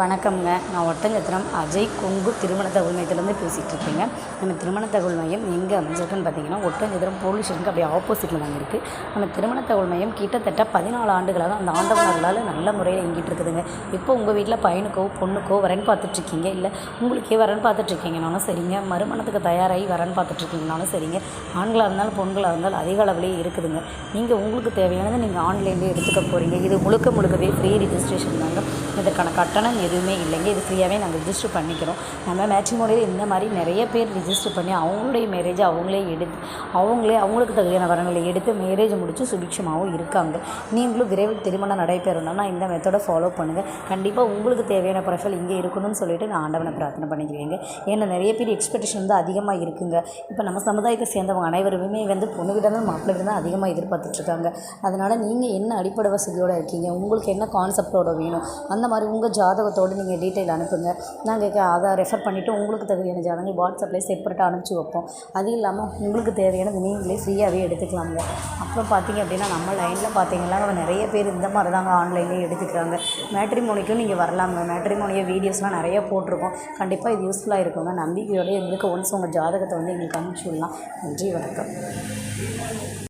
வணக்கம்ங்க. நான் ஒட்டஞ்சத்திரம் அஜய் கொங்கு திருமண தகவல் மையத்திலேருந்து பேசிகிட்டு இருக்கேங்க. நம்ம திருமண தகவல் மையம் எங்கே அமைஞ்சிருக்குன்னு பார்த்தீங்கன்னா ஒட்டஞ்சத்திரம் போலீஸ் ஸ்டேஷனுக்கு அப்படியே ஆப்போசிட்டில் தாங்க இருக்குது நம்ம திருமண தகவல் மையம் கிட்டத்தட்ட பதினாலு ஆண்டுகளாக அந்த ஆண்டவர்களால் நல்ல முறையில் இயங்கிட்டு இருக்குதுங்க. இப்போ உங்கள் வீட்டில் பையனுக்கோ பொண்ணுக்கோ வரேன்னு பார்த்துட்ருக்கீங்க இல்லை உங்களுக்கே வரன் பார்த்துட்ருக்கீங்கனாலும் சரிங்க. மறுமணத்துக்கு தயாராகி வரன் பார்த்துட்ருக்கீங்கனாலும் சரிங்க. ஆண்களாக இருந்தாலும் பொண்களாக இருந்தாலும் அதிக அளவிலேயே இருக்குதுங்க. நீங்கள் உங்களுக்கு தேவையானதை நீங்கள் ஆன்லைன்லேயே எடுத்துக்க போகிறீங்க இது முழுக்க முழுக்கவே ஃப்ரீ ரிஜிஸ்ட்ரேஷன் தாங்க. இதற்கான கட்டணம் எதுவுமே இல்லைங்க. இது ஃப்ரீயாகவே நாங்கள் ரிஜிஸ்டர் பண்ணிக்கிறோம். நம்ம மேட்ரிமோனியில் இந்த மாதிரி நிறைய பேர் ரிஜிஸ்டர் பண்ணி அவங்களுடைய மேரேஜை அவங்களே எடுத்து அவங்களே அவங்களுக்கு தகுதியான வரங்களை எடுத்து மேரேஜ் முடித்து சுபிக்ஷமாகவும் இருக்காங்க. நீங்களும் விரைவில் திருமணம் நடைபெறணும்னா இந்த மெத்தடை ஃபாலோ பண்ணுங்கள் கண்டிப்பாக உங்களுக்கு தேவையான ப்ரொஃபைல் இங்கே இருக்கணும்னு சொல்லிட்டு நான் ஆண்டவனை பிரார்த்தனை பண்ணிக்கிறேங்க. ஏன்னா நிறைய பேர் எக்ஸ்பெக்டேஷன் வந்து அதிகமாக இருக்குங்க. இப்போ நம்ம சமுதாயத்தை சேர்ந்தவங்க அனைவருமே வந்து பொண்ணு விடணும் மாப்பிள்ளை விடணும் அதிகமாக எதிர்பார்த்துட்ருக்காங்க. அதனால் நீங்கள் என்ன அடிப்படை வசதியோடு இருக்கீங்க? உங்களுக்கு என்ன கான்செப்டோட வேணும்? அந்த மாதிரி உங்கள் ஜாதகத்தை ஜாதகத்தோடு நீங்கள் டீட்டெயில் அனுப்புங்க. நாங்கள் அதை ரெஃபர் பண்ணிவிட்டு உங்களுக்கு தகுதியான ஜாதகங்கள் வாட்ஸ்அப்பில் செப்பரேட்டாக அனுப்பிச்சி வைப்போம். அது இல்லாமல் உங்களுக்கு தேவையானது நீங்களே ஃப்ரீயாகவே எடுத்துக்கலாங்க அப்புறம் பார்த்தீங்க அப்படின்னா நம்ம லைனில் பார்த்தீங்கன்னா நிறைய பேர் இந்த மாதிரி தாங்க ஆன்லைன்லேயே எடுத்துக்கிறாங்க. மேட்ரிமோனிக்கும் நீங்கள் வரலாங்க மேட்ரிமோனியை வீடியோஸ்லாம் நிறைய போட்டிருக்கோம். கண்டிப்பாக இது யூஸ்ஃபுல்லாக இருக்குங்க. நம்பிக்கையோட எங்களுக்கு ஒன்ஸ் உங்கள் ஜாதகத்தை வந்து எங்களுக்கு அனுப்பிச்சி விடலாம். நன்றி வணக்கம்.